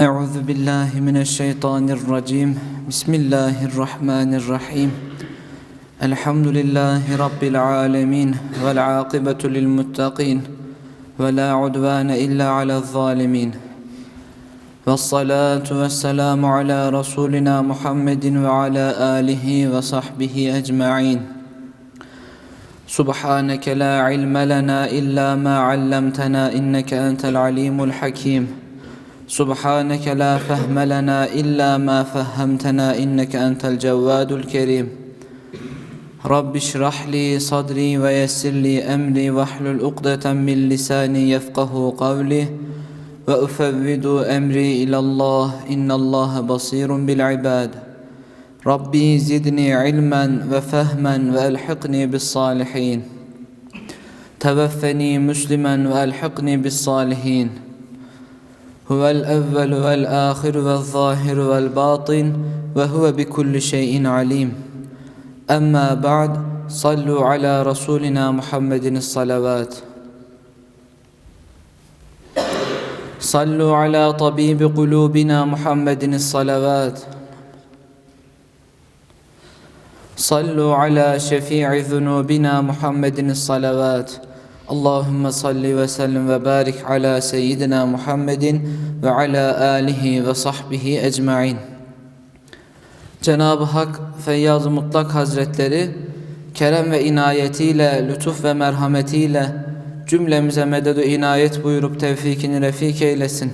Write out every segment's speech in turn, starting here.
أعوذ بالله من الشيطان الرجيم. بسم الله الرحمن الرحيم. الحمد لله رب العالمين والعاقبة للمتقين ولا عدوان إلا على الظالمين. والصلاة والسلام على رسولنا محمد وعلى آله وصحبه أجمعين. سبحانك لا علم لنا إلا ما علمتنا إنك أنت العليم الحكيم. سبحانك لا فهم لنا إلا ما فهمتنا إنك أنت الجواد الكريم. رب اشرح لي صدري ويسر لي أمري واحلل عقدة من لساني يفقه قولي. وأفوض أمري إلى الله إن الله بصير بالعباد. ربي زدني علما وفهما وألحقني بالصالحين. توفني مسلما وألحقني بالصالحين. هو الأول والآخر والظاهر والباطن وهو بكل شيء عليم. أما بعد صلوا على رسولنا محمد الصلوات. صلوا على طبيب قلوبنا محمد الصلوات. صلوا على شفيع ذنوبنا محمد الصلوات. Allahümme salli ve sellim ve barik ala seyyidina Muhammedin ve ala alihi ve sahbihi ecmain. Cenab-ı Hak Feyyaz-ı Mutlak Hazretleri kerem ve inayetiyle, lütuf ve merhametiyle cümlemize mededu inayet buyurup tevfikini refik eylesin.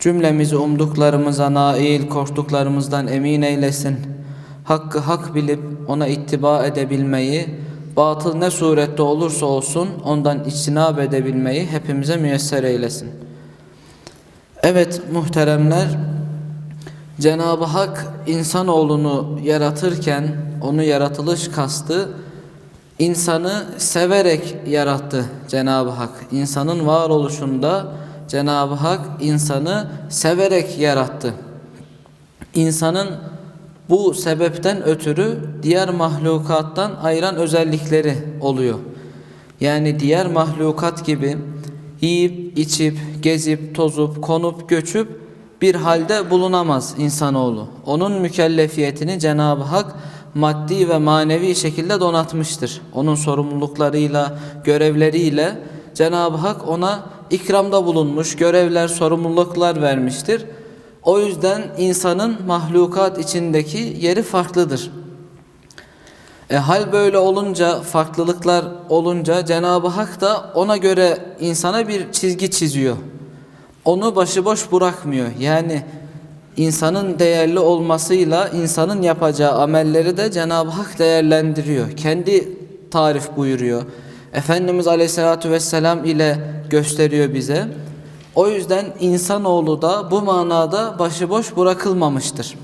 Cümlemizi umduklarımıza nail, korktuklarımızdan emin eylesin. Hakkı hak bilip ona ittiba edebilmeyi, batıl ne surette olursa olsun ondan içtinab edebilmeyi hepimize müyesser eylesin. Evet muhteremler, Cenab-ı Hak insanoğlunu yaratırken onu yaratılış kastı insanı severek yarattı Cenab-ı Hak. İnsanın varoluşunda Cenab-ı Hak insanı severek yarattı. İnsanın bu sebepten ötürü diğer mahlukattan ayıran özellikleri oluyor. Yani diğer mahlukat gibi yiyip, içip, gezip, tozup, konup, göçüp bir halde bulunamaz insanoğlu. Onun mükellefiyetini Cenab-ı Hak maddi ve manevi şekilde donatmıştır. Onun sorumluluklarıyla, görevleriyle Cenab-ı Hak ona ikramda bulunmuş, görevler, sorumluluklar vermiştir. O yüzden insanın mahlukat içindeki yeri farklıdır. E, hal böyle olunca, farklılıklar olunca Cenab-ı Hak da ona göre insana bir çizgi çiziyor. Onu başıboş bırakmıyor. Yani insanın değerli olmasıyla insanın yapacağı amelleri de Cenab-ı Hak değerlendiriyor. Kendi tarif buyuruyor. Efendimiz Aleyhisselatü Vesselam ile gösteriyor bize. O yüzden insanoğlu da bu manada başıboş bırakılmamıştır.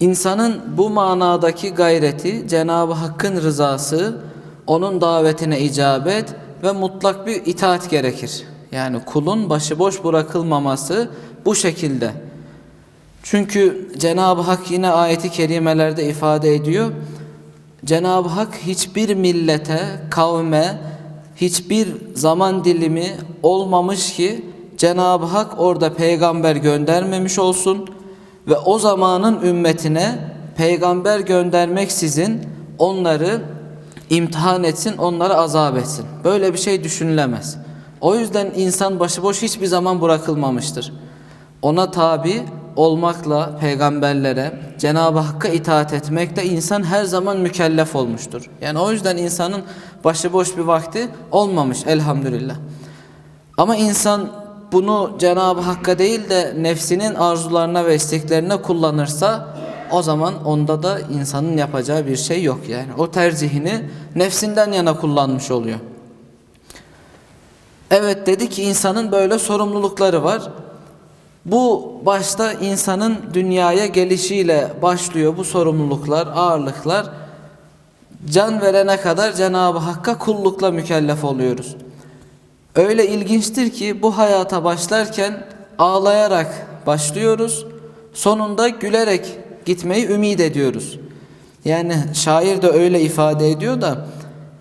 İnsanın bu manadaki gayreti Cenab-ı Hakk'ın rızası, onun davetine icabet ve mutlak bir itaat gerekir. Yani kulun başıboş bırakılmaması bu şekilde. Çünkü Cenab-ı Hak yine ayeti kerimelerde ifade ediyor. Cenab-ı Hak hiçbir millete, kavme, hiçbir zaman dilimi olmamış ki Cenab-ı Hak orada peygamber göndermemiş olsun ve o zamanın ümmetine peygamber göndermeksizin onları imtihan etsin, onları azap etsin. Böyle bir şey düşünülemez. O yüzden insan başıboş hiçbir zaman bırakılmamıştır. Ona tabi olmakla peygamberlere, Cenab-ı Hakk'a itaat etmekle insan her zaman mükellef olmuştur. Yani o yüzden insanın başıboş bir vakti olmamış elhamdülillah. Ama insan bunu Cenab-ı Hakk'a değil de nefsinin arzularına ve isteklerine kullanırsa o zaman onda da insanın yapacağı bir şey yok yani. O tercihini nefsinden yana kullanmış oluyor. Evet dedi ki insanın böyle sorumlulukları var. Bu başta insanın dünyaya gelişiyle başlıyor bu sorumluluklar, ağırlıklar. Can verene kadar Cenab-ı Hakk'a kullukla mükellef oluyoruz. Öyle ilginçtir ki bu hayata başlarken ağlayarak başlıyoruz. Sonunda gülerek gitmeyi ümit ediyoruz. Yani şair de öyle ifade ediyor da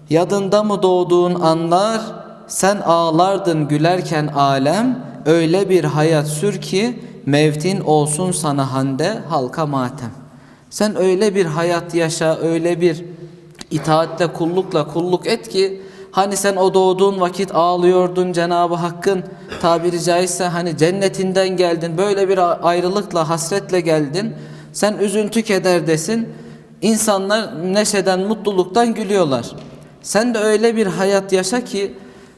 yadında mı doğduğun anlar sen ağlardın gülerken alem öyle bir hayat sür ki mevtin olsun sana hande halka matem. Sen öyle bir hayat yaşa, öyle bir itaatle kullukla kulluk et ki hani sen o doğduğun vakit ağlıyordun Cenab-ı Hakk'ın tabiri caizse hani cennetinden geldin böyle bir ayrılıkla hasretle geldin sen üzüntü kederdesin insanlar neşeden mutluluktan gülüyorlar sen de öyle bir hayat yaşa ki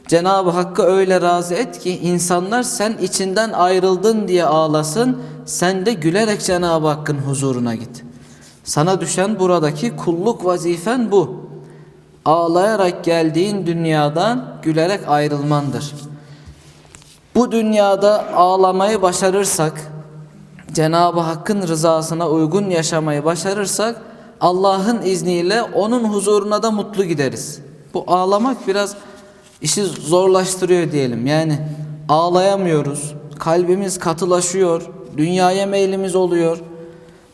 Cenab-ı Hakk'ı öyle razı et ki insanlar sen içinden ayrıldın diye ağlasın sen de gülerek Cenab-ı Hakk'ın huzuruna git. Sana düşen buradaki kulluk vazifen bu. Ağlayarak geldiğin dünyadan gülerek ayrılmandır. Bu dünyada ağlamayı başarırsak, Cenab-ı Hakk'ın rızasına uygun yaşamayı başarırsak, Allah'ın izniyle onun huzuruna da mutlu gideriz. Bu ağlamak biraz işi zorlaştırıyor diyelim. Yani ağlayamıyoruz, kalbimiz katılaşıyor, dünyaya meylimiz oluyor.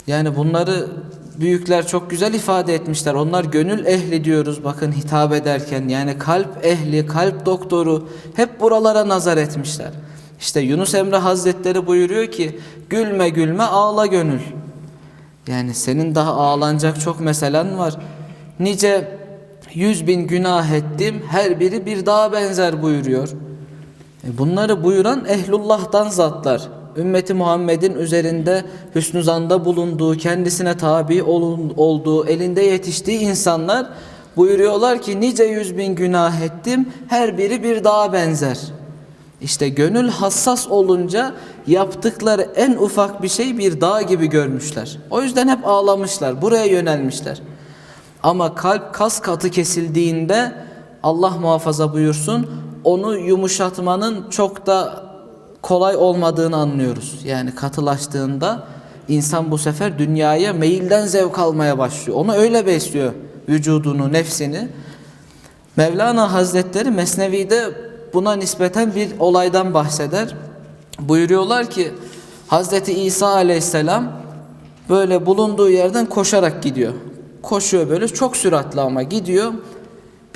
Yani bunları büyükler çok güzel ifade etmişler. Onlar gönül ehli diyoruz bakın hitap ederken. Yani kalp ehli, kalp doktoru hep buralara nazar etmişler. İşte Yunus Emre Hazretleri buyuruyor ki gülme gülme ağla gönül. Yani senin daha ağlanacak çok meselen var. Nice yüz bin günah ettim her biri bir daha benzer buyuruyor. E bunları buyuran ehlullah'tan zatlar ümmeti Muhammed'in üzerinde hüsnü zanda bulunduğu, kendisine tabi olduğu, elinde yetiştiği insanlar buyuruyorlar ki nice yüz bin günah ettim, her biri bir dağa benzer. İşte gönül hassas olunca yaptıkları en ufak bir şey bir dağ gibi görmüşler. O yüzden hep ağlamışlar, buraya yönelmişler. Ama kalp kas katı kesildiğinde Allah muhafaza buyursun onu yumuşatmanın çok da kolay olmadığını anlıyoruz. Yani katılaştığında insan bu sefer dünyaya meyilden zevk almaya başlıyor. Onu öyle besliyor vücudunu, nefsini. Mevlana Hazretleri Mesnevi'de buna nispeten bir olaydan bahseder. Buyuruyorlar ki Hazreti İsa Aleyhisselam böyle bulunduğu yerden koşarak gidiyor. Koşuyor böyle çok süratli ama gidiyor.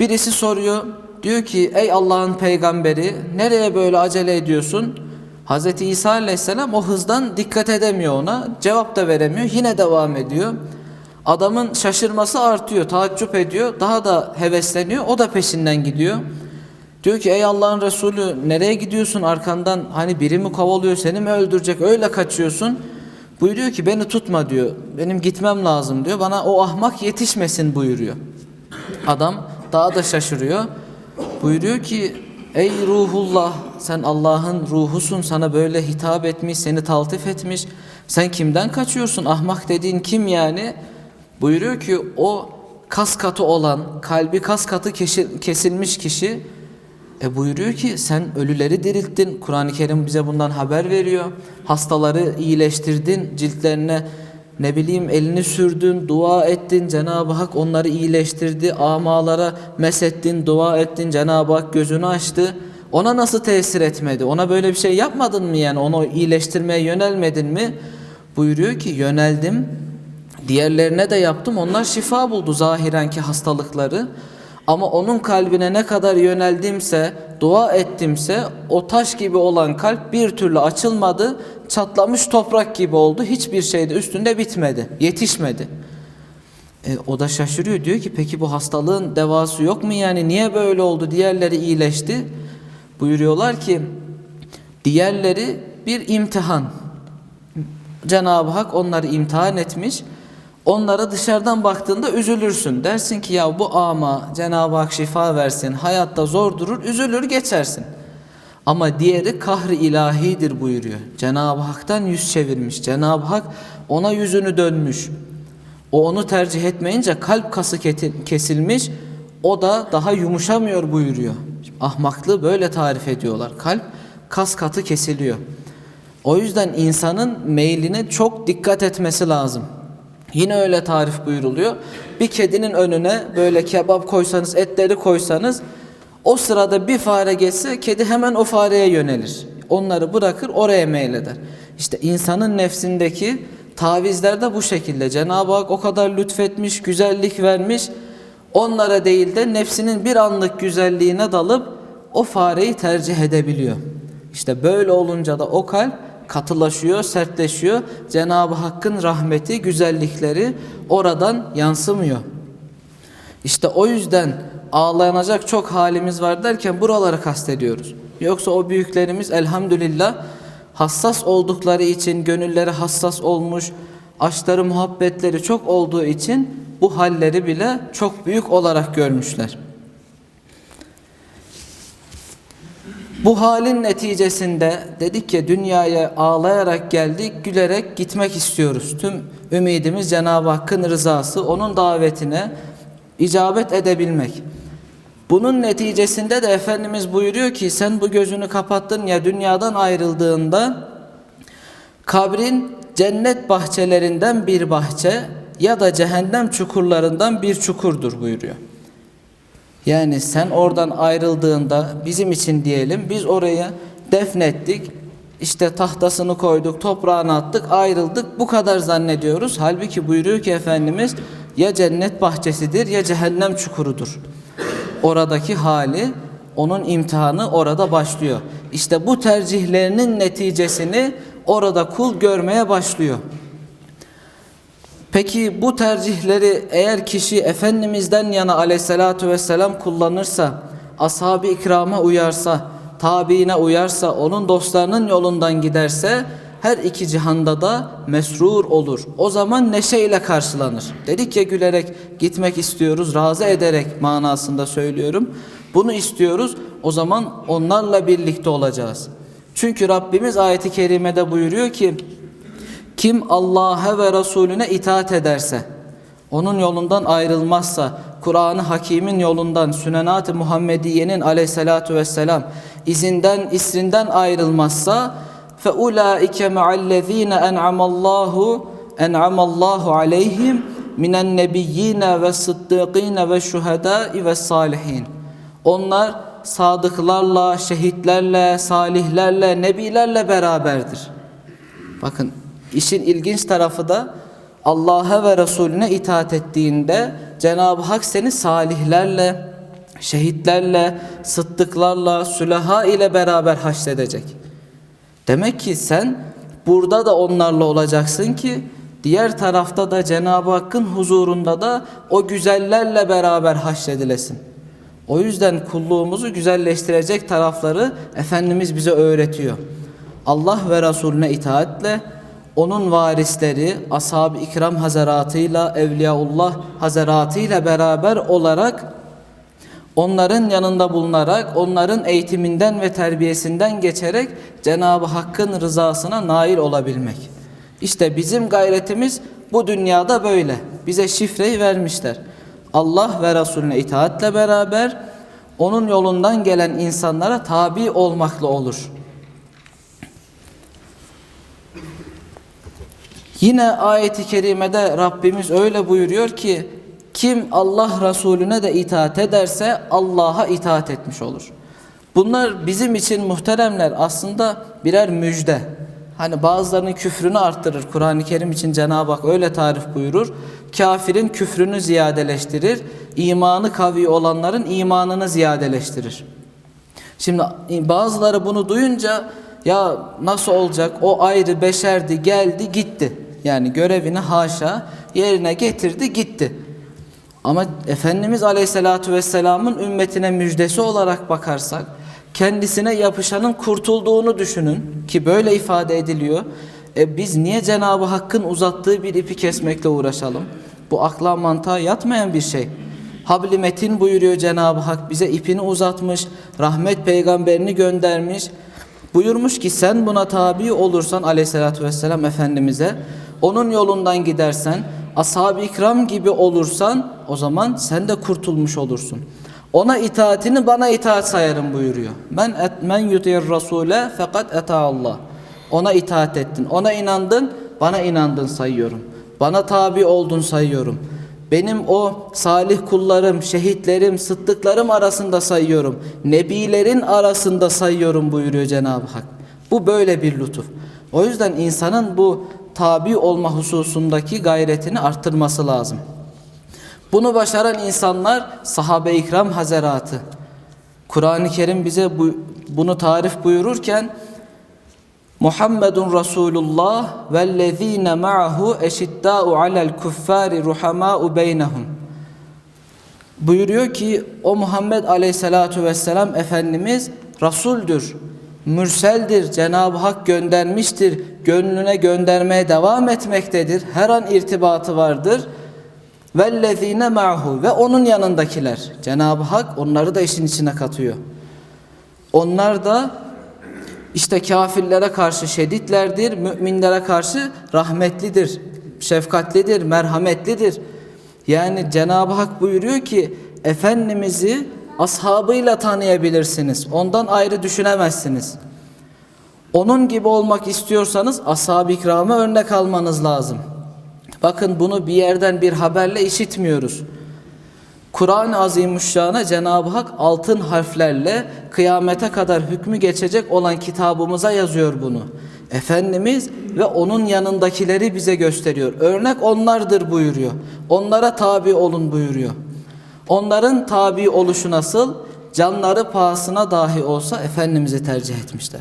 Birisi soruyor. Diyor ki ey Allah'ın peygamberi nereye böyle acele ediyorsun? Hz. İsa aleyhisselam o hızdan dikkat edemiyor ona. Cevap da veremiyor. Yine devam ediyor. Adamın şaşırması artıyor. Taaccüp ediyor. Daha da hevesleniyor. O da peşinden gidiyor. Diyor ki ey Allah'ın Resulü nereye gidiyorsun arkandan hani biri mi kovalıyor seni mi öldürecek öyle kaçıyorsun. Buyuruyor ki beni tutma diyor. Benim gitmem lazım diyor. Bana o ahmak yetişmesin buyuruyor. Adam daha da şaşırıyor. Buyuruyor ki Ey ruhullah sen Allah'ın ruhusun sana böyle hitap etmiş seni taltif etmiş. Sen kimden kaçıyorsun ahmak dediğin kim yani? Buyuruyor ki o kas katı olan kalbi kas katı kesilmiş kişi e buyuruyor ki sen ölüleri dirilttin. Kur'an-ı Kerim bize bundan haber veriyor. Hastaları iyileştirdin. Ciltlerine ne bileyim elini sürdün, dua ettin, Cenab-ı Hak onları iyileştirdi, amalara mesettin, dua ettin, Cenab-ı Hak gözünü açtı. Ona nasıl tesir etmedi? Ona böyle bir şey yapmadın mı yani? Onu iyileştirmeye yönelmedin mi? Buyuruyor ki yöneldim. Diğerlerine de yaptım. Onlar şifa buldu zahirenki hastalıkları. Ama onun kalbine ne kadar yöneldimse, dua ettimse o taş gibi olan kalp bir türlü açılmadı çatlamış toprak gibi oldu. Hiçbir şey de üstünde bitmedi. Yetişmedi. E, o da şaşırıyor. Diyor ki peki bu hastalığın devası yok mu yani? Niye böyle oldu? Diğerleri iyileşti. Buyuruyorlar ki diğerleri bir imtihan. Cenab-ı Hak onları imtihan etmiş. Onlara dışarıdan baktığında üzülürsün. Dersin ki ya bu ama Cenab-ı Hak şifa versin. Hayatta zor durur. Üzülür geçersin. Ama diğeri kahri ilahidir buyuruyor. Cenab-ı Hak'tan yüz çevirmiş. Cenab-ı Hak ona yüzünü dönmüş. O onu tercih etmeyince kalp kası kesilmiş. O da daha yumuşamıyor buyuruyor. ahmaklığı böyle tarif ediyorlar. Kalp kas katı kesiliyor. O yüzden insanın meyline çok dikkat etmesi lazım. Yine öyle tarif buyuruluyor. Bir kedinin önüne böyle kebap koysanız, etleri koysanız o sırada bir fare geçse kedi hemen o fareye yönelir. Onları bırakır oraya meyleder. İşte insanın nefsindeki tavizler de bu şekilde. Cenab-ı Hak o kadar lütfetmiş, güzellik vermiş. Onlara değil de nefsinin bir anlık güzelliğine dalıp o fareyi tercih edebiliyor. İşte böyle olunca da o kalp katılaşıyor, sertleşiyor. Cenab-ı Hakk'ın rahmeti, güzellikleri oradan yansımıyor. İşte o yüzden ağlanacak çok halimiz var derken buraları kastediyoruz. Yoksa o büyüklerimiz elhamdülillah hassas oldukları için, gönülleri hassas olmuş, aşkları, muhabbetleri çok olduğu için bu halleri bile çok büyük olarak görmüşler. Bu halin neticesinde dedik ki dünyaya ağlayarak geldik, gülerek gitmek istiyoruz. Tüm ümidimiz Cenab-ı Hakk'ın rızası, onun davetine icabet edebilmek. Bunun neticesinde de Efendimiz buyuruyor ki sen bu gözünü kapattın ya dünyadan ayrıldığında kabrin cennet bahçelerinden bir bahçe ya da cehennem çukurlarından bir çukurdur buyuruyor. Yani sen oradan ayrıldığında bizim için diyelim biz oraya defnettik. işte tahtasını koyduk, toprağını attık, ayrıldık. Bu kadar zannediyoruz. Halbuki buyuruyor ki Efendimiz ya cennet bahçesidir ya cehennem çukurudur. Oradaki hali, onun imtihanı orada başlıyor. İşte bu tercihlerinin neticesini orada kul görmeye başlıyor. Peki bu tercihleri eğer kişi Efendimiz'den yana aleyhissalatu vesselam kullanırsa, ashab-ı ikrama uyarsa, tabiine uyarsa, onun dostlarının yolundan giderse her iki cihanda da mesrur olur. O zaman neşeyle karşılanır. Dedik ya gülerek gitmek istiyoruz, razı ederek manasında söylüyorum. Bunu istiyoruz. O zaman onlarla birlikte olacağız. Çünkü Rabbimiz ayeti kerimede buyuruyor ki kim Allah'a ve Resulüne itaat ederse, onun yolundan ayrılmazsa, Kur'an-ı Hakim'in yolundan, Sünenat-ı Muhammediye'nin aleyhissalatu vesselam izinden, isrinden ayrılmazsa فَاُولَٰئِكَ مَعَ الَّذ۪ينَ اَنْعَمَ اللّٰهُ اَنْعَمَ اللّٰهُ عَلَيْهِمْ مِنَ النَّبِيِّينَ وَالصِّدِّقِينَ وَالشُّهَدَاءِ وَالصَّالِحِينَ Onlar sadıklarla, şehitlerle, salihlerle, nebilerle beraberdir. Bakın işin ilginç tarafı da Allah'a ve Resulüne itaat ettiğinde Cenab-ı Hak seni salihlerle, şehitlerle, sıddıklarla, sülaha ile beraber haşredecek. Demek ki sen burada da onlarla olacaksın ki diğer tarafta da Cenab-ı Hakk'ın huzurunda da o güzellerle beraber haşredilesin. O yüzden kulluğumuzu güzelleştirecek tarafları Efendimiz bize öğretiyor. Allah ve Resulüne itaatle onun varisleri ashab-ı ikram hazaratıyla evliyaullah hazaratıyla beraber olarak onların yanında bulunarak onların eğitiminden ve terbiyesinden geçerek Cenab-ı Hakk'ın rızasına nail olabilmek. İşte bizim gayretimiz bu dünyada böyle. Bize şifreyi vermişler. Allah ve Resulüne itaatle beraber onun yolundan gelen insanlara tabi olmakla olur. Yine ayeti kerimede Rabbimiz öyle buyuruyor ki kim Allah Resulüne de itaat ederse Allah'a itaat etmiş olur. Bunlar bizim için muhteremler aslında birer müjde. Hani bazılarının küfrünü arttırır. Kur'an-ı Kerim için Cenab-ı Hak öyle tarif buyurur. Kafirin küfrünü ziyadeleştirir. İmanı kavi olanların imanını ziyadeleştirir. Şimdi bazıları bunu duyunca ya nasıl olacak o ayrı beşerdi geldi gitti. Yani görevini haşa yerine getirdi gitti. Ama Efendimiz Aleyhisselatü Vesselam'ın ümmetine müjdesi olarak bakarsak kendisine yapışanın kurtulduğunu düşünün ki böyle ifade ediliyor. E biz niye Cenab-ı Hakk'ın uzattığı bir ipi kesmekle uğraşalım? Bu akla mantığa yatmayan bir şey. Habli metin buyuruyor Cenab-ı Hak bize ipini uzatmış, rahmet peygamberini göndermiş. Buyurmuş ki sen buna tabi olursan aleyhissalatü vesselam Efendimiz'e onun yolundan gidersen ashab-ı ikram gibi olursan o zaman sen de kurtulmuş olursun. Ona itaatini bana itaat sayarım buyuruyor. Men et men yutir rasule fakat eta Allah. Ona itaat ettin. Ona inandın, bana inandın sayıyorum. Bana tabi oldun sayıyorum. Benim o salih kullarım, şehitlerim, sıddıklarım arasında sayıyorum. Nebilerin arasında sayıyorum buyuruyor Cenab-ı Hak. Bu böyle bir lütuf. O yüzden insanın bu tabi olma hususundaki gayretini arttırması lazım. Bunu başaran insanlar sahabe-i ikram hazeratı. Kur'an-ı Kerim bize bu, bunu tarif buyururken Muhammedun Resulullah vellezine ma'ahu eşiddâ'u alel kuffari ruhamâ'u beynehum. Buyuruyor ki o Muhammed Aleyhisselatu Vesselam Efendimiz Resuldür, mürseldir, Cenab-ı Hak göndermiştir, gönlüne göndermeye devam etmektedir, her an irtibatı vardır. Vellezine ma'hu ve onun yanındakiler. Cenab-ı Hak onları da işin içine katıyor. Onlar da işte kafirlere karşı şeditlerdir, müminlere karşı rahmetlidir, şefkatlidir, merhametlidir. Yani Cenab-ı Hak buyuruyor ki Efendimiz'i ashabıyla tanıyabilirsiniz. Ondan ayrı düşünemezsiniz. Onun gibi olmak istiyorsanız ashab-ı ikramı örnek almanız lazım. Bakın bunu bir yerden bir haberle işitmiyoruz. Kur'an-ı Azimüşşan'a Cenab-ı Hak altın harflerle kıyamete kadar hükmü geçecek olan kitabımıza yazıyor bunu. Efendimiz ve onun yanındakileri bize gösteriyor. Örnek onlardır buyuruyor. Onlara tabi olun buyuruyor. Onların tabi oluşu nasıl? Canları pahasına dahi olsa Efendimiz'i tercih etmişler.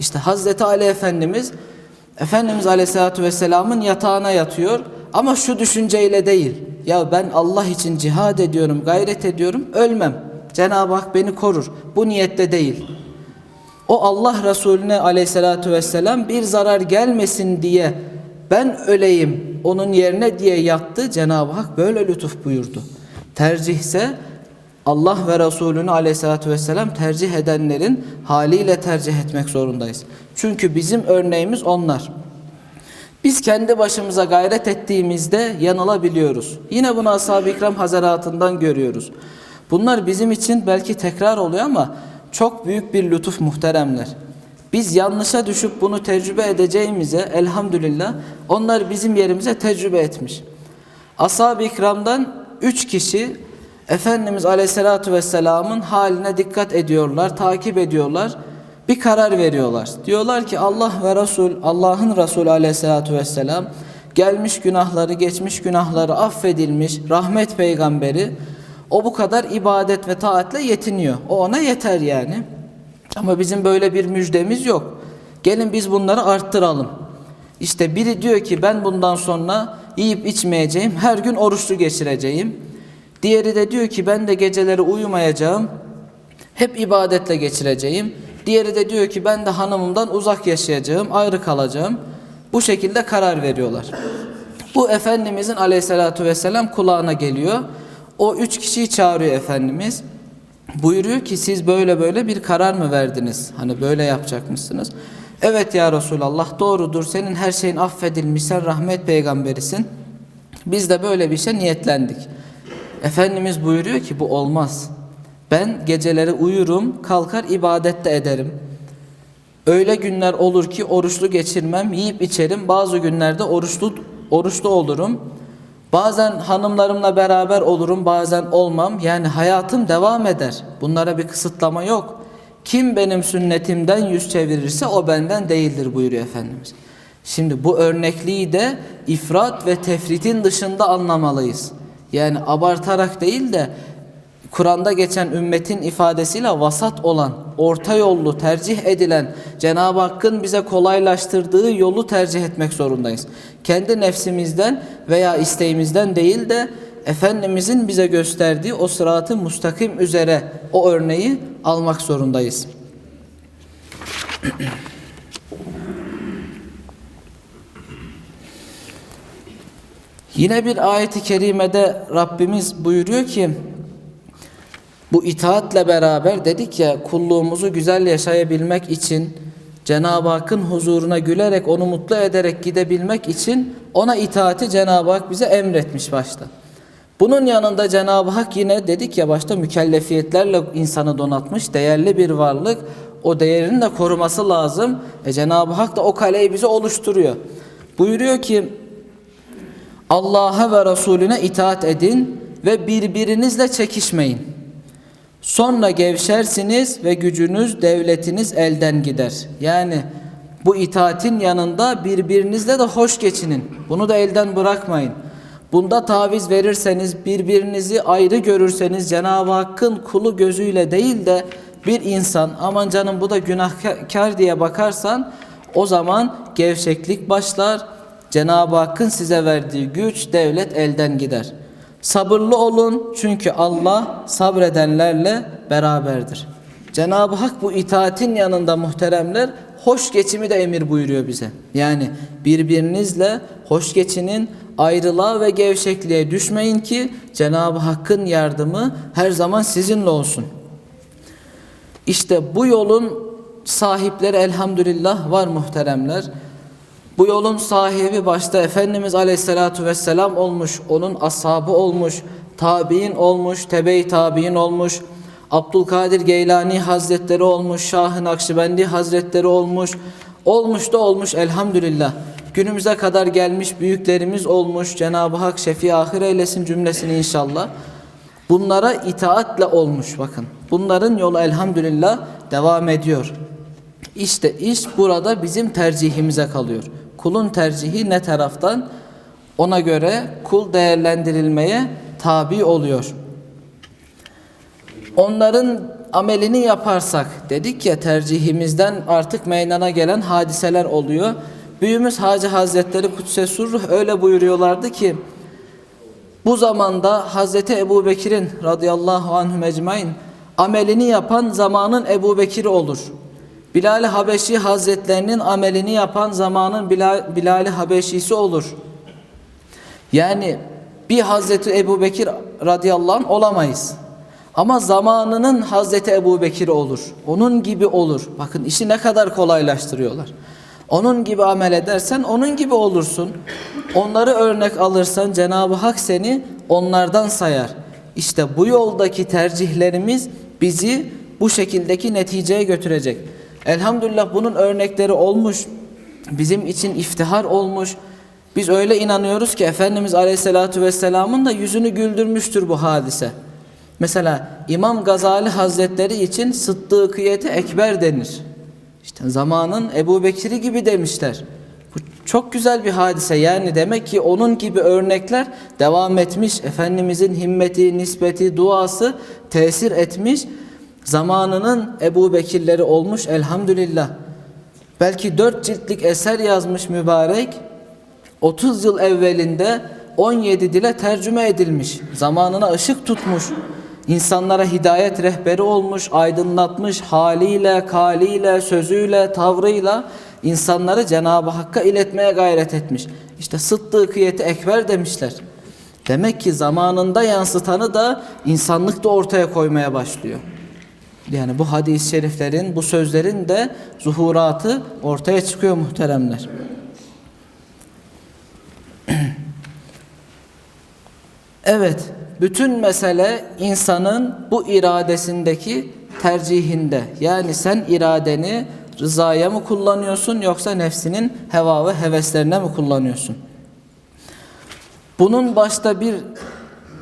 İşte Hazreti Ali Efendimiz Efendimiz Aleyhisselatü Vesselam'ın yatağına yatıyor ama şu düşünceyle değil. Ya ben Allah için cihad ediyorum, gayret ediyorum, ölmem. Cenab-ı Hak beni korur. Bu niyetle değil. O Allah Resulüne Aleyhisselatü Vesselam bir zarar gelmesin diye ben öleyim onun yerine diye yattı. Cenab-ı Hak böyle lütuf buyurdu. Tercihse Allah ve Resulünü Aleyhisselatü Vesselam tercih edenlerin haliyle tercih etmek zorundayız. Çünkü bizim örneğimiz onlar. Biz kendi başımıza gayret ettiğimizde yanılabiliyoruz. Yine bunu Ashab-ı İkram Hazaratından görüyoruz. Bunlar bizim için belki tekrar oluyor ama çok büyük bir lütuf muhteremler. Biz yanlışa düşüp bunu tecrübe edeceğimize elhamdülillah onlar bizim yerimize tecrübe etmiş. Ashab-ı İkram'dan üç kişi Efendimiz Aleyhisselatü Vesselam'ın haline dikkat ediyorlar, takip ediyorlar bir karar veriyorlar. Diyorlar ki Allah ve Resul, Allah'ın Resulü aleyhissalatü vesselam gelmiş günahları, geçmiş günahları affedilmiş rahmet peygamberi o bu kadar ibadet ve taatle yetiniyor. O ona yeter yani. Ama bizim böyle bir müjdemiz yok. Gelin biz bunları arttıralım. İşte biri diyor ki ben bundan sonra yiyip içmeyeceğim, her gün oruçlu geçireceğim. Diğeri de diyor ki ben de geceleri uyumayacağım, hep ibadetle geçireceğim. Diğeri de diyor ki ben de hanımımdan uzak yaşayacağım, ayrı kalacağım. Bu şekilde karar veriyorlar. Bu Efendimizin aleyhissalatu vesselam kulağına geliyor. O üç kişiyi çağırıyor Efendimiz. Buyuruyor ki siz böyle böyle bir karar mı verdiniz? Hani böyle yapacakmışsınız. Evet ya Resulallah doğrudur. Senin her şeyin affedilmiş. Sen rahmet peygamberisin. Biz de böyle bir şey niyetlendik. Efendimiz buyuruyor ki bu olmaz. Ben geceleri uyurum, kalkar ibadette ederim. Öyle günler olur ki oruçlu geçirmem, yiyip içerim. Bazı günlerde oruçlu oruçlu olurum. Bazen hanımlarımla beraber olurum, bazen olmam. Yani hayatım devam eder. Bunlara bir kısıtlama yok. Kim benim sünnetimden yüz çevirirse o benden değildir buyuruyor Efendimiz. Şimdi bu örnekliği de ifrat ve tefritin dışında anlamalıyız. Yani abartarak değil de Kur'an'da geçen ümmetin ifadesiyle vasat olan, orta yollu, tercih edilen, Cenab-ı Hakk'ın bize kolaylaştırdığı yolu tercih etmek zorundayız. Kendi nefsimizden veya isteğimizden değil de Efendimizin bize gösterdiği o sıratı mustakim üzere o örneği almak zorundayız. Yine bir ayeti kerimede Rabbimiz buyuruyor ki bu itaatle beraber dedik ya kulluğumuzu güzel yaşayabilmek için Cenab-ı Hakk'ın huzuruna gülerek onu mutlu ederek gidebilmek için ona itaati Cenab-ı Hak bize emretmiş başta. Bunun yanında Cenab-ı Hak yine dedik ya başta mükellefiyetlerle insanı donatmış değerli bir varlık. O değerini de koruması lazım. E Cenab-ı Hak da o kaleyi bize oluşturuyor. Buyuruyor ki Allah'a ve Resulüne itaat edin ve birbirinizle çekişmeyin. Sonra gevşersiniz ve gücünüz, devletiniz elden gider. Yani bu itaatin yanında birbirinizle de hoş geçinin. Bunu da elden bırakmayın. Bunda taviz verirseniz, birbirinizi ayrı görürseniz Cenab-ı Hakk'ın kulu gözüyle değil de bir insan aman canım bu da günahkar diye bakarsan o zaman gevşeklik başlar. Cenab-ı Hakk'ın size verdiği güç, devlet elden gider. Sabırlı olun çünkü Allah sabredenlerle beraberdir. Cenab-ı Hak bu itaatin yanında muhteremler hoş geçimi de emir buyuruyor bize. Yani birbirinizle hoş geçinin ayrılığa ve gevşekliğe düşmeyin ki Cenab-ı Hakk'ın yardımı her zaman sizinle olsun. İşte bu yolun sahipleri elhamdülillah var muhteremler. Bu yolun sahibi başta Efendimiz Aleyhisselatü Vesselam olmuş, onun ashabı olmuş, tabi'in olmuş, tebe-i tabi'in olmuş, Abdülkadir Geylani Hazretleri olmuş, Şah-ı Nakşibendi Hazretleri olmuş, olmuş da olmuş elhamdülillah. Günümüze kadar gelmiş büyüklerimiz olmuş, Cenab-ı Hak şefi ahir eylesin cümlesini inşallah. Bunlara itaatle olmuş bakın. Bunların yolu elhamdülillah devam ediyor. İşte iş burada bizim tercihimize kalıyor. Kulun tercihi ne taraftan? Ona göre kul değerlendirilmeye tabi oluyor. Onların amelini yaparsak dedik ya tercihimizden artık meydana gelen hadiseler oluyor. Büyüğümüz Hacı Hazretleri Kudüs'e Surruh öyle buyuruyorlardı ki bu zamanda Hazreti Ebu Bekir'in radıyallahu anhü mecmain amelini yapan zamanın Ebu Bekir'i olur. Bilal-i Habeşi Hazretlerinin amelini yapan zamanın Bilal- Bilal-i Habeşisi olur. Yani bir Hazreti Ebu Bekir radıyallahu anh olamayız. Ama zamanının Hazreti Ebu Bekir olur. Onun gibi olur. Bakın işi ne kadar kolaylaştırıyorlar. Onun gibi amel edersen onun gibi olursun. Onları örnek alırsan Cenab-ı Hak seni onlardan sayar. İşte bu yoldaki tercihlerimiz bizi bu şekildeki neticeye götürecek. Elhamdülillah bunun örnekleri olmuş. Bizim için iftihar olmuş. Biz öyle inanıyoruz ki Efendimiz Aleyhisselatü Vesselam'ın da yüzünü güldürmüştür bu hadise. Mesela İmam Gazali Hazretleri için Sıddıkiyeti Ekber denir. İşte zamanın Ebu Bekir'i gibi demişler. Bu çok güzel bir hadise. Yani demek ki onun gibi örnekler devam etmiş. Efendimizin himmeti, nispeti, duası tesir etmiş. Zamanının Ebu Bekirleri olmuş elhamdülillah. Belki dört ciltlik eser yazmış mübarek. 30 yıl evvelinde 17 dile tercüme edilmiş. Zamanına ışık tutmuş. İnsanlara hidayet rehberi olmuş, aydınlatmış haliyle, kaliyle, sözüyle, tavrıyla insanları Cenab-ı Hakk'a iletmeye gayret etmiş. İşte sıddıkiyeti ekber demişler. Demek ki zamanında yansıtanı da insanlık da ortaya koymaya başlıyor. Yani bu hadis-i şeriflerin, bu sözlerin de zuhuratı ortaya çıkıyor muhteremler. Evet, bütün mesele insanın bu iradesindeki tercihinde. Yani sen iradeni rızaya mı kullanıyorsun yoksa nefsinin heva ve heveslerine mi kullanıyorsun? Bunun başta bir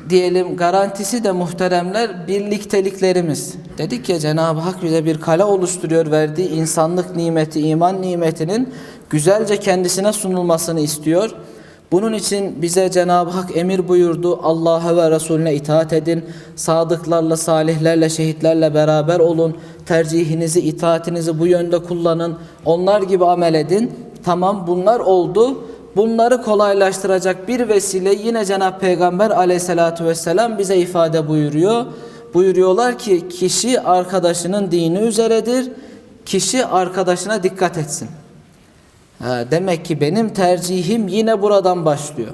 diyelim garantisi de muhteremler birlikteliklerimiz. Dedik ya Cenab-ı Hak bize bir kale oluşturuyor verdiği insanlık nimeti, iman nimetinin güzelce kendisine sunulmasını istiyor. Bunun için bize Cenab-ı Hak emir buyurdu. Allah'a ve Resulüne itaat edin. Sadıklarla, salihlerle, şehitlerle beraber olun. Tercihinizi, itaatinizi bu yönde kullanın. Onlar gibi amel edin. Tamam bunlar oldu. Bunları kolaylaştıracak bir vesile yine Cenab-ı Peygamber aleyhissalatü vesselam bize ifade buyuruyor. Buyuruyorlar ki kişi arkadaşının dini üzeredir. Kişi arkadaşına dikkat etsin. Demek ki benim tercihim yine buradan başlıyor.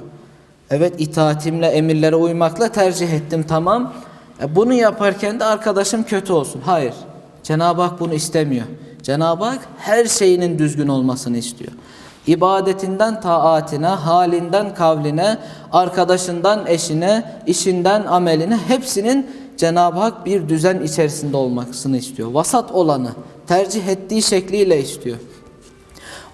Evet itaatimle emirlere uymakla tercih ettim tamam. E, bunu yaparken de arkadaşım kötü olsun. Hayır. Cenab-ı Hak bunu istemiyor. Cenab-ı Hak her şeyinin düzgün olmasını istiyor. İbadetinden taatine, halinden kavline, arkadaşından eşine, işinden ameline hepsinin Cenab-ı Hak bir düzen içerisinde olmasını istiyor. Vasat olanı tercih ettiği şekliyle istiyor.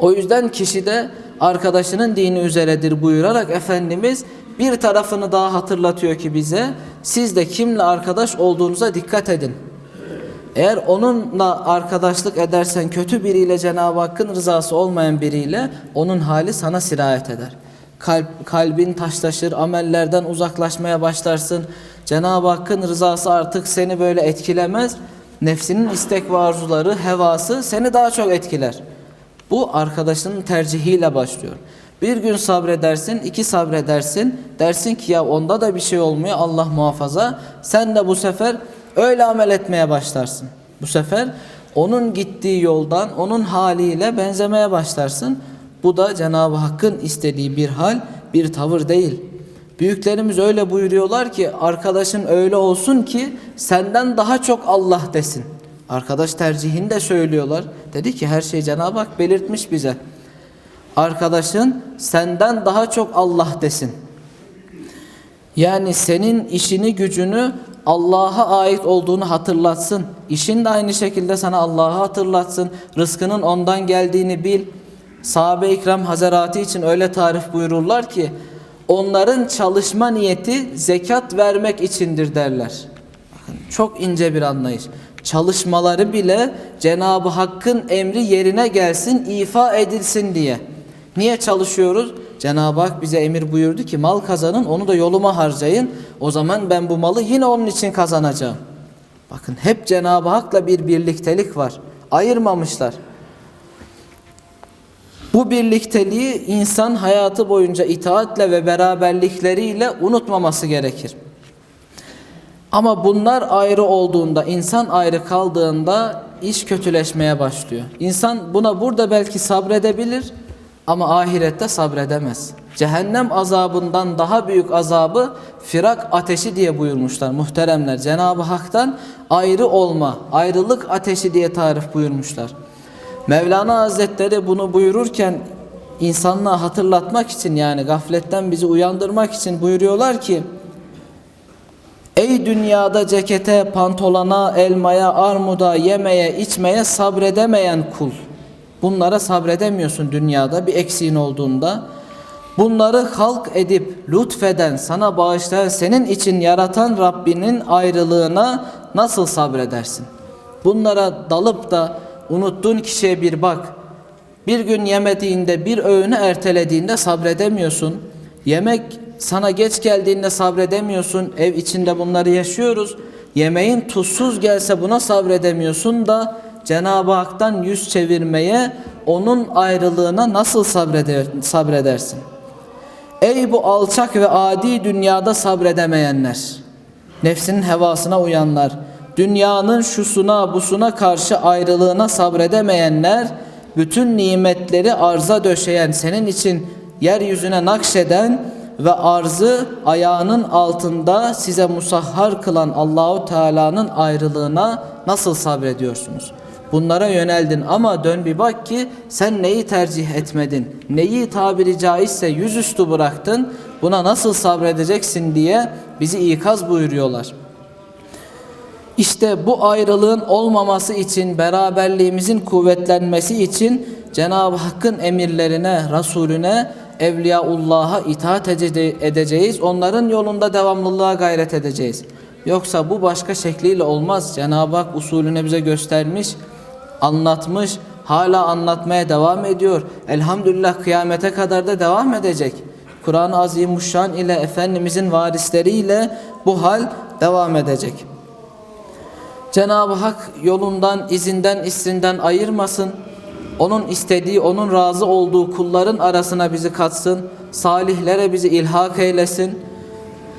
O yüzden kişi de arkadaşının dini üzeredir buyurarak Efendimiz bir tarafını daha hatırlatıyor ki bize siz de kimle arkadaş olduğunuza dikkat edin. Eğer onunla arkadaşlık edersen kötü biriyle Cenab-ı Hakk'ın rızası olmayan biriyle onun hali sana sirayet eder. Kalp, kalbin taşlaşır, amellerden uzaklaşmaya başlarsın. Cenab-ı Hakk'ın rızası artık seni böyle etkilemez. Nefsinin istek ve arzuları, hevası seni daha çok etkiler. Bu arkadaşının tercihiyle başlıyor. Bir gün sabredersin, iki sabredersin. Dersin ki ya onda da bir şey olmuyor Allah muhafaza. Sen de bu sefer öyle amel etmeye başlarsın. Bu sefer onun gittiği yoldan, onun haliyle benzemeye başlarsın. Bu da Cenab-ı Hakk'ın istediği bir hal, bir tavır değil. Büyüklerimiz öyle buyuruyorlar ki arkadaşın öyle olsun ki senden daha çok Allah desin. Arkadaş tercihini de söylüyorlar. Dedi ki her şey Cenab-ı Hak belirtmiş bize. Arkadaşın senden daha çok Allah desin. Yani senin işini gücünü Allah'a ait olduğunu hatırlatsın. İşin de aynı şekilde sana Allah'ı hatırlatsın. Rızkının ondan geldiğini bil. Sahabe-i ikram hazaratı için öyle tarif buyururlar ki onların çalışma niyeti zekat vermek içindir derler. Çok ince bir anlayış. Çalışmaları bile Cenab-ı Hakk'ın emri yerine gelsin, ifa edilsin diye. Niye çalışıyoruz? Cenab-ı Hak bize emir buyurdu ki mal kazanın onu da yoluma harcayın. O zaman ben bu malı yine onun için kazanacağım. Bakın hep Cenab-ı Hak'la bir birliktelik var. Ayırmamışlar. Bu birlikteliği insan hayatı boyunca itaatle ve beraberlikleriyle unutmaması gerekir. Ama bunlar ayrı olduğunda, insan ayrı kaldığında iş kötüleşmeye başlıyor. İnsan buna burada belki sabredebilir ama ahirette sabredemez. Cehennem azabından daha büyük azabı firak ateşi diye buyurmuşlar muhteremler. Cenab-ı Hak'tan ayrı olma, ayrılık ateşi diye tarif buyurmuşlar. Mevlana Hazretleri bunu buyururken insanlığa hatırlatmak için yani gafletten bizi uyandırmak için buyuruyorlar ki Ey dünyada cekete, pantolona, elmaya, armuda, yemeye, içmeye sabredemeyen kul. Bunlara sabredemiyorsun dünyada bir eksiğin olduğunda. Bunları halk edip lütfeden, sana bağışlayan, senin için yaratan Rabbinin ayrılığına nasıl sabredersin? Bunlara dalıp da unuttuğun kişiye bir bak. Bir gün yemediğinde, bir öğünü ertelediğinde sabredemiyorsun. Yemek sana geç geldiğinde sabredemiyorsun. Ev içinde bunları yaşıyoruz. Yemeğin tuzsuz gelse buna sabredemiyorsun da Cenab-ı Hak'tan yüz çevirmeye, onun ayrılığına nasıl sabreder, sabredersin? Ey bu alçak ve adi dünyada sabredemeyenler, nefsinin hevasına uyanlar, dünyanın şusuna busuna karşı ayrılığına sabredemeyenler, bütün nimetleri arza döşeyen, senin için yeryüzüne nakşeden ve arzı ayağının altında size musahhar kılan Allahu Teala'nın ayrılığına nasıl sabrediyorsunuz? Bunlara yöneldin ama dön bir bak ki sen neyi tercih etmedin? Neyi tabiri caizse yüzüstü bıraktın? Buna nasıl sabredeceksin diye bizi ikaz buyuruyorlar. İşte bu ayrılığın olmaması için, beraberliğimizin kuvvetlenmesi için Cenab-ı Hakk'ın emirlerine, Resulüne, Evliyaullah'a itaat edeceğiz. Onların yolunda devamlılığa gayret edeceğiz. Yoksa bu başka şekliyle olmaz. Cenab-ı Hak usulüne bize göstermiş, anlatmış, hala anlatmaya devam ediyor. Elhamdülillah kıyamete kadar da devam edecek. Kur'an-ı Azimuşşan ile Efendimizin varisleriyle bu hal devam edecek. Cenab-ı Hak yolundan, izinden, isrinden ayırmasın. Onun istediği, onun razı olduğu kulların arasına bizi katsın. Salihlere bizi ilhak eylesin.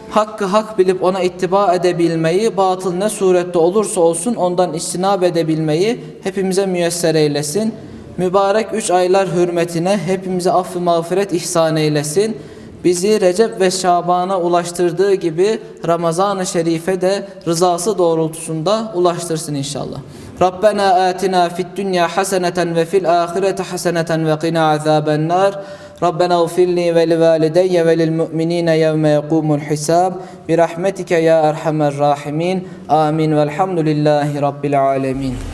Hakkı hak bilip ona ittiba edebilmeyi, batıl ne surette olursa olsun ondan istinab edebilmeyi hepimize müyesser eylesin. Mübarek üç aylar hürmetine hepimize affı mağfiret ihsan eylesin. Bizi Recep ve Şaban'a ulaştırdığı gibi Ramazan-ı Şerif'e de rızası doğrultusunda ulaştırsın inşallah. ربنا آتنا في الدنيا حسنة وفي الآخرة حسنة وقنا عذاب النار. ربنا اغفر لي ولوالدي وللمؤمنين يوم يقوم الحساب. برحمتك يا أرحم الراحمين. آمين. والحمد لله رب العالمين.